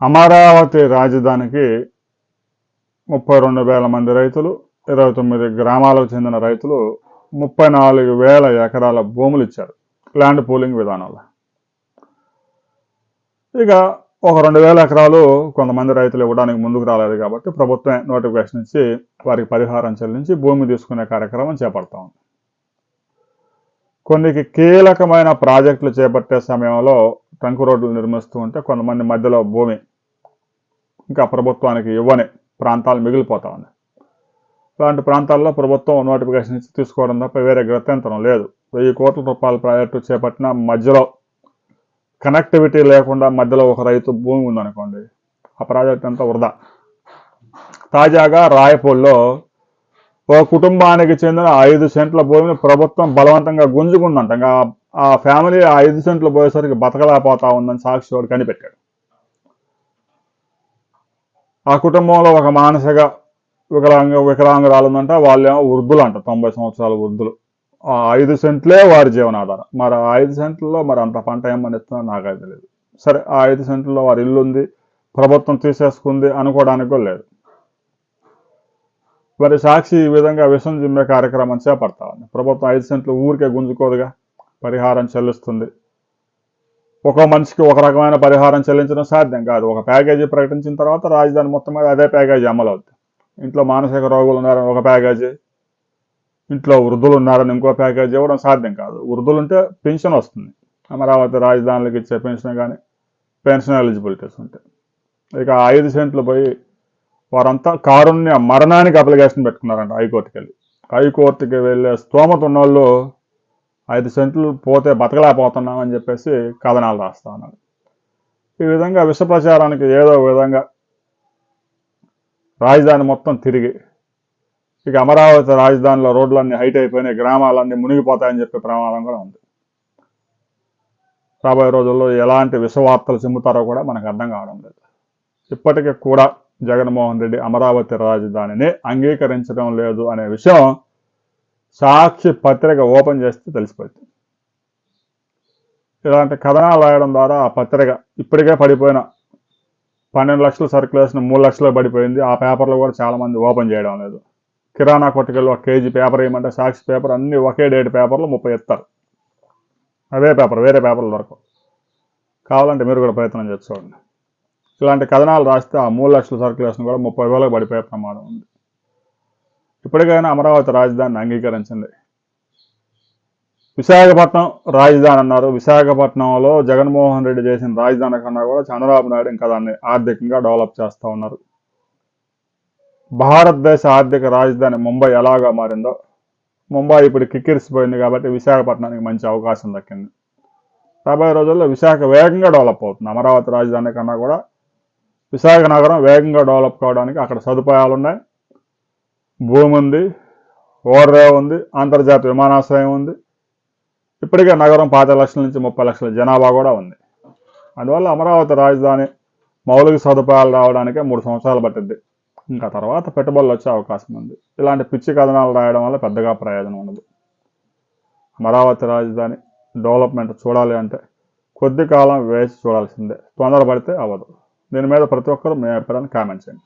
అమరావతి రాజధానికి ముప్పై రెండు వేల మంది రైతులు ఇరవై తొమ్మిది గ్రామాలకు చెందిన రైతులు ముప్పై నాలుగు వేల ఎకరాల భూములు ఇచ్చారు ల్యాండ్ పూలింగ్ విధానంలో. ఇక ఒక రెండు వేల ఎకరాలు కొంతమంది రైతులు ఇవ్వడానికి ముందుకు రాలేదు కాబట్టి ప్రభుత్వం నోటిఫికేషన్ ఇచ్చి వారికి పరిహారం చెల్లించి భూమి తీసుకునే కార్యక్రమం చేపడతా ఉంది. కొన్ని కీలకమైన ప్రాజెక్టులు చేపట్టే సమయంలో ట్రంక్ రోడ్లు నిర్మిస్తూ ఉంటే కొంతమంది మధ్యలో భూమి ఇంకా ప్రభుత్వానికి ఇవ్వని ప్రాంతాలు మిగిలిపోతా ఉన్నాయి. అలాంటి ప్రాంతాల్లో ప్రభుత్వం నోటిఫికేషన్ ఇచ్చి తీసుకోవడం తప్ప వేరే గత్యంతరం లేదు. వెయ్యి కోట్ల రూపాయల ప్రాజెక్టు చేపట్టిన మధ్యలో కనెక్టివిటీ లేకుండా మధ్యలో ఒక రైతు భూమి ఉందనుకోండి ఆ ప్రాజెక్ట్ అంతా వృధా. తాజాగా రాయపూల్లో ఓ కుటుంబానికి చెందిన ఐదు సెంట్ల భూమిని ప్రభుత్వం బలవంతంగా గుంజుకుందంట. ఇంకా ఆ ఫ్యామిలీ ఆ ఐదు సెంట్లు పోయేసరికి బతకలేకపోతా ఉందని సాక్షి వాడు కనిపెట్టాడు. ఆ కుటుంబంలో ఒక మానసిక వికలాంగ వికలాంగురాలు ఉందంట వాళ్ళేమో వృద్ధులు అంట తొంభై సంవత్సరాల వృద్ధులు. ఆ ఐదు సెంట్లే వారి జీవనాధారం. మరి ఆ ఐదు సెంట్లలో మరి అంత పంట ఏమని ఇస్తుందో నాకైతే తెలియదు సరే ఆ ఐదు సెంట్లలో వారి ఇల్లు ఉంది ప్రభుత్వం తీసేసుకుంది అనుకోవడానికి కూడా లేదు. మరి సాక్షి ఈ విధంగా విషం జిమ్మే కార్యక్రమం చేపడతా ఉంది. ప్రభుత్వం ఐదు సెంట్లు ఊరికే గుంజుకోదుగా. పరిహారం చెల్లిస్తుంది. ఒక మనిషికి ఒక రకమైన పరిహారం చెల్లించడం సాధ్యం కాదు. ఒక ప్యాకేజీ ప్రకటించిన తర్వాత రాజధాని మొత్తం మీద అదే ప్యాకేజీ అమలు అవుతుంది ఇంట్లో మానసిక రోగులు ఉన్నారని ఒక ప్యాకేజీ ఇంట్లో వృద్ధులు ఉన్నారని ఇంకో ప్యాకేజీ ఇవ్వడం సాధ్యం కాదు. వృద్ధులు ఉంటే పెన్షన్ వస్తుంది. అమరావతి రాజధానులకు ఇచ్చే పెన్షన్ కానీ పెన్షన్ ఎలిజిబిలిటీస్ ఉంటాయి ఇక ఆ ఐదు సెంట్లు పోయి వారంతా కారుణ్య మరణానికి అప్లికేషన్ పెట్టుకున్నారంట హైకోర్టుకి వెళ్ళి హైకోర్టుకి వెళ్ళే స్తోమత ఉన్నోళ్ళు ఐదు సెంట్లు పోతే బతకలేకపోతున్నామని చెప్పేసి కథనాలు రాస్తా ఉన్నాడు. ఈ విధంగా విష ప్రచారానికి ఏదో విధంగా రాజధాని మొత్తం తిరిగి ఇక అమరావతి రాజధానిలో రోడ్లన్నీ హైట్ అయిపోయినాయి గ్రామాలన్నీ మునిగిపోతాయని చెప్పే ప్రమాదం కూడా ఉంది. రాబోయే రోజుల్లో ఎలాంటి విషవార్తలు చిమ్ముతారో కూడా మనకు అర్థం కావడం లేదు. ఇప్పటికీ కూడా జగన్మోహన్ రెడ్డి అమరావతి రాజధానిని అంగీకరించడం లేదు అనే విషయం సాక్షి పత్రిక ఓపెన్ చేస్తే తెలిసిపోతుంది. ఇలాంటి కథనాలు రాయడం ద్వారా ఆ పత్రిక ఇప్పటికే పడిపోయిన పన్నెండు లక్షలు సర్క్యులేషన్ మూడు లక్షలు పడిపోయింది. ఆ పేపర్లో కూడా చాలా మంది ఓపెన్ చేయడం లేదు. కిరాణా కొట్టుకెళ్ళి ఒక కేజీ పేపర్ వేయమంటే సాక్షి పేపర్ అన్నీ ఒకే డేట్ పేపర్లు ముప్పై ఇస్తారు అవే పేపర్ వేరే పేపర్లు దొరకవు. కావాలంటే మీరు కూడా ప్రయత్నం చేసి చూడండి. ఇలాంటి కథనాలు రాస్తే ఆ మూడు లక్షల సర్క్యులేషన్ కూడా ముప్పై వేలకు పడిపోయే ప్రమాదం ఉంది. ఇప్పటికైనా అమరావతి రాజధానిని అంగీకరించింది. విశాఖపట్నం రాజధాని అన్నారు. విశాఖపట్నంలో జగన్మోహన్ రెడ్డి చేసిన రాజధాని కన్నా కూడా చంద్రబాబు నాయుడు ఇంకా దాన్ని ఆర్థికంగా డెవలప్ చేస్తూ ఉన్నారు. భారతదేశ ఆర్థిక రాజధాని ముంబై ఎలాగా మారిందో ముంబై ఇప్పుడు కిక్కిరిసిపోయింది కాబట్టి విశాఖపట్నానికి మంచి అవకాశం దక్కింది. రాబోయే రోజుల్లో విశాఖ వేగంగా డెవలప్ అవుతుంది. అమరావతి రాజధాని కన్నా కూడా విశాఖ నగరం వేగంగా డెవలప్ కావడానికి అక్కడ సదుపాయాలు ఉన్నాయి భూమి ఉంది ఓర్రే ఉంది అంతర్జాతీయ విమానాశ్రయం ఉంది. ఇప్పటికే నగరం పాత లక్షల నుంచి ముప్పై లక్షల జనాభా కూడా ఉంది. అందువల్ల అమరావతి రాజధాని మౌలిక సదుపాయాలు రావడానికే మూడు సంవత్సరాలు పట్టింది ఇంకా తర్వాత పెట్టుబడులు వచ్చే అవకాశం ఉంది. ఇలాంటి పిచ్చి కథనాలు రాయడం వల్ల పెద్దగా ప్రయోజనం ఉండదు. అమరావతి రాజధాని డెవలప్మెంట్ చూడాలి అంటే కొద్ది కాలం వేచి చూడాల్సిందే. తొందరపడితే అవ్వదు. దీని మీద ప్రతి ఒక్కరూ మీ అభిప్రాయాన్ని కామెంట్ చేయండి.